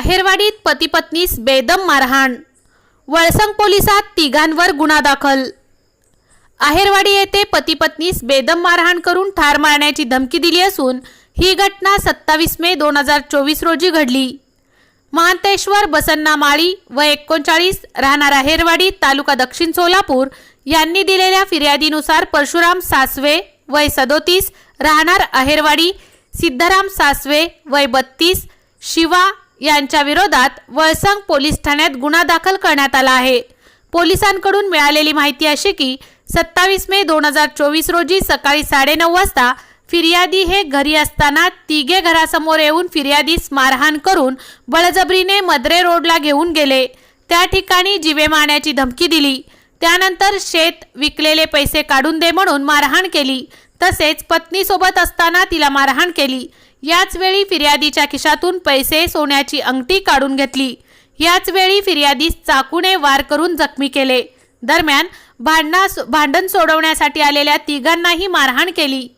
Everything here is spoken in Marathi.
आहेरवाडीत पतीपत्नीस बेदम मारहाण वळसंग पोलिसात तिघांवर गुन्हा दाखल. आहेरवाडी येथे पतीपत्नीस बेदम मारहाण करून ठार मारण्याची धमकी दिली असून ही घटना सत्तावीस मे दोन हजार चोवीस रोजी घडली. महांतेश्वर बसन्ना माळी व एकोणचाळीस राहणार आहेरवाडी तालुका दक्षिण सोलापूर यांनी दिलेल्या फिर्यादीनुसार परशुराम सासवे वय सदोतीस राहणार आहेरवाडी सिद्धराम सासवे वय बत्तीस शिवा यांच्या विरोधात वळसंग पोलीस ठाण्यात गुन्हा दाखल करण्यात आला आहे. पोलिसांकडून मिळालेली माहिती अशी की सत्तावीस मे दोन हजार चोवीस रोजी सकाळी साडेनऊ वाजता फिर्यादी हे घरी असताना तिघे घरासमोर येऊन फिर्यादीस मारहाण करून बळजबरीने मद्रे रोडला घेऊन गेले. त्या ठिकाणी जिवे मारण्याची धमकी दिली. त्यानंतर शेत विकलेले पैसे काढून दे म्हणून मारहाण केली. तसेच पत्नीसोबत असताना तिला मारहाण केली. याचवेळी फिर्यादीच्या खिशातून पैसे सोन्याची अंगठी काढून घेतली. याचवेळी फिर्यादीस चाकूने वार करून जखमी केले. दरम्यान भांडणा भांडण सोडवण्यासाठी आलेल्या तिघांनाही मारहाण केली.